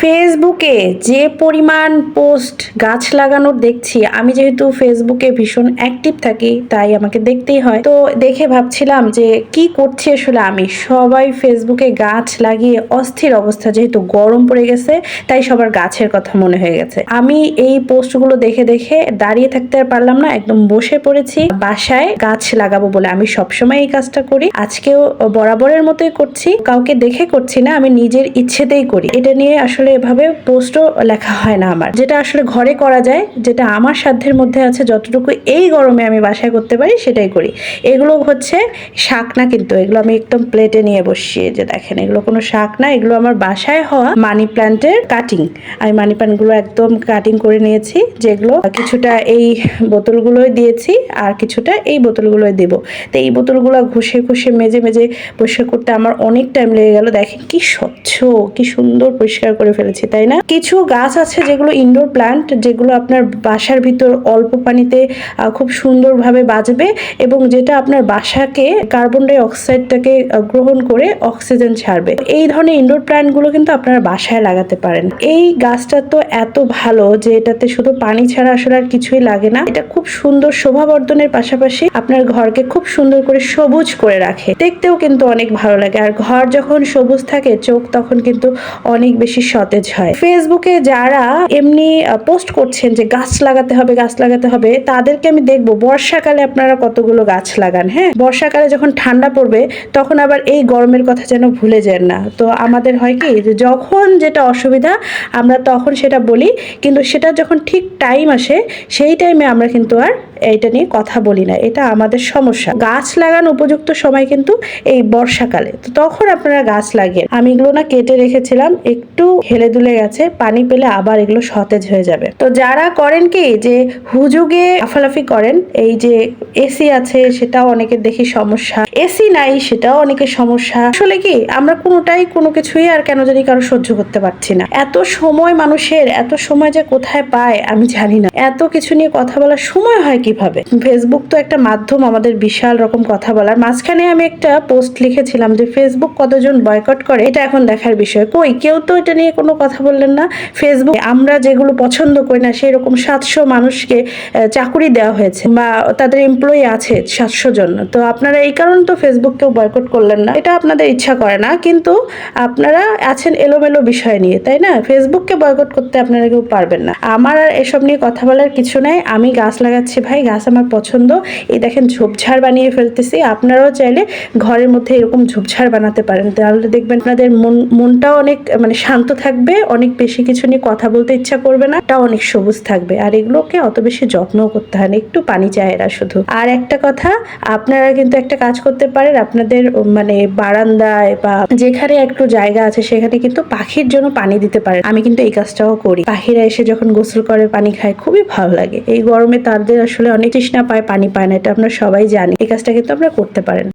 ফের ফেসবুকে যে পরিমাণ পোস্ট গাছ লাগানোর দেখছি, আমি যেহেতু ফেসবুকে ভীষণ অ্যাক্টিভ থাকি, তাই আমাকে দেখতেই হয়। তো দেখে ভাবছিলাম যে কি করছি আসলে আমি? সবাই ফেসবুকে গাছ লাগিয়ে অস্থির অবস্থা, যেহেতু গরম পড়ে গেছে, তাই সবার গাছের কথা মনে হয়ে গেছে। আমি এই পোস্টগুলো দেখে দেখে দাঁড়িয়ে থাকতে পারলাম না, একদম বসে পড়েছি। বাসায় গাছ লাগাবো বলে আমি সবসময় এই কাজটা করি। আজকেও বরাবরের মতোই করছি। কাউকে দেখে করছি না, আমি নিজের ইচ্ছেতেই করি। এটা নিয়ে আসলে এভাবে পোস্টও লেখা হয় না আমার। যেটা আসলে ঘরে করা যায়, যেটা আমার সাধ্যের মধ্যে আছে, যতটুকু এই গরমে আমি বাসায় করতে পারি, সেটাই করি। এগুলো হচ্ছে শাক না কিন্তু, এগুলো আমি একদম প্লেটে নিয়ে বসিয়ে যে দেখেন, এগুলো কোনো শাক না, এগুলো আমার বাসায় হওয়া মানি প্ল্যান্টের কাটিং আমি মানি প্ল্যান্টগুলো একদম কাটিং করে নিয়েছি, যেগুলো কিছুটা এই বোতলগুলোই দিয়েছি, আর কিছুটা এই বোতলগুলোই দেবো। তো এই বোতলগুলো ঘষে ঘষে, মেজে মেজে পরিষ্কার করতে আমার অনেক টাইম লেগে গেল। দেখেন কি স্বচ্ছ, কি সুন্দর পরিষ্কার করে ফেলেছি। তাই না? কিছু গাছ আছে যেগুলো ইনডোর প্ল্যান্ট যেগুলো আপনার বাসার ভিতর অল্প পানিতে খুব সুন্দরভাবে বাঁচবে এবং যেটা আপনার বাসাকে কার্বন ডাই অক্সাইডটাকে গ্রহণ করে অক্সিজেন ছাড়বে। এই ধরনের ইনডোর প্ল্যান্টগুলো কিন্তু আপনারা বাসায় লাগাতে পারেন। এই গাছটা তো এত ভালো যে এটাতে শুধু পানি ছাড়া আসলে আর কিছুই লাগে না। এটা খুব সুন্দর শোভাবর্ধনের পাশাপাশি আপনার ঘরকে খুব সুন্দর করে সবুজ করে রাখে। দেখতেও কিন্তু অনেক ভালো লাগে। আর ঘর যখন সবুজ থাকে, চোখ তখন কিন্তু অনেক বেশি সতেজ হয়। ফেসবুকে যারা এমনি পোস্ট করছেন যে গাছ লাগাতে হবে, গাছ লাগাতে হবে, তাদেরকে আমি দেখব। বর্ষাকালে আপনারা কতগুলো গাছ লাগান হ্যাঁ? বর্ষাকালে যখন ঠান্ডা পড়বে, তখন আবার এই গরমের কথা যেন ভুলে যান না। তো আমাদের হয় কি, যে যখন যেটা অসুবিধা, আমরা তখন সেটা বলি, কিন্তু সেটা যখন ঠিক টাইম আসে, সেই টাইমে আমরা কিন্তু আর এইটা নিয়ে কথা বলি না, এটা আমাদের সমস্যা। গাছ লাগানো উপযুক্ত সময় কিন্তু এই বর্ষাকালে। তো তখন আপনারা গাছ লাগিয়ে, আমি এগুলো না কেটে রেখেছিলাম, একটু হেলে দুলে গেছে, পানি পেলে আবার এগুলো সতেজ হয়ে যাবে। তো যারা করেন কি, যে হুজুগে লাফালাফি করেন, এই যে এসি আছে, সেটাও অনেকের দেখি সমস্যা। এসি নাই, সেটাও অনেকের সমস্যা। আসলে কি, আমরা কোনোটাই কোনো কিছুই আর কেন জানি কারও সহ্য করতে পারছি না। এত সময় মানুষের, এত সময় যে কোথায় পায়, আমি জানি না। এত কিছু নিয়ে কথা বলার সময় হয় কীভাবে? ফেসবুক তো একটা মাধ্যম, আমাদের বিশাল রকম কথা বলার। মাঝখানে আমি একটা পোস্ট লিখেছিলাম যে ফেসবুক কতজন বয়কট করে? এটা এখন দেখার বিষয়। কই? কেউ তো এটা নিয়ে কোনো কথা বললেন না। ফেসবুক আমরা যেগুলো পছন্দ করি না সেই রকম সাতশো মানুষকে চাকুরি দেওয়া হয়েছে বা তাদের এমপ্লয়ি আছে সাতশো জন। তো আপনারা এই কারণে তো ফেসবুককেও বয়কট করলেন না। এটা আপনাদের ইচ্ছা করে না, কিন্তু আপনারা আছেন এলোমেলো বিষয় নিয়ে, তাই না? ফেসবুককে বয়কট করতে আপনারা কেউ পারবেন না। আমার আর এসব নিয়ে কথা বলার কিছু নাই। আমি গাছ লাগাচ্ছি ভাই। গাছ আমার পছন্দ। এই দেখেন ঝোপঝাড় বানিয়ে ফেলতেছি। আপনারাও চাইলে ঘরের মধ্যে এরকম ঝোপঝাড় বানাতে পারেন। তাহলে দেখবেন আপনাদের মন, মনটাও অনেক মানে শান্ত থাকবে, অনেক বেশি কিছু নিয়ে কথা বলতে ইচ্ছা করবে না তা অনেক সবুজ থাকবে। আর এগুলোকে অত বেশি যত্নও করতে হয় না, একটু পানি চায় এরা শুধু। আর একটা কথা, আপনারা কিন্তু একটা কাজ করতে পারেন, আপনাদের মানে বারান্দায় বা যেখানে একটু জায়গা আছে, সেখানে কিন্তু পাখির জন্য পানি দিতে পারেন। আমি কিন্তু এই কাজটাও করি। পাখিরা এসে যখন গোসল করে, পানি খায়, খুবই ভালো লাগে। এই গরমে তাদের আসলে অনেক তৃষ্ণা পায়, পানি পায় না, এটা আমরা সবাই জানি এই কাজটা কিন্তু আপনারা করতে পারেন।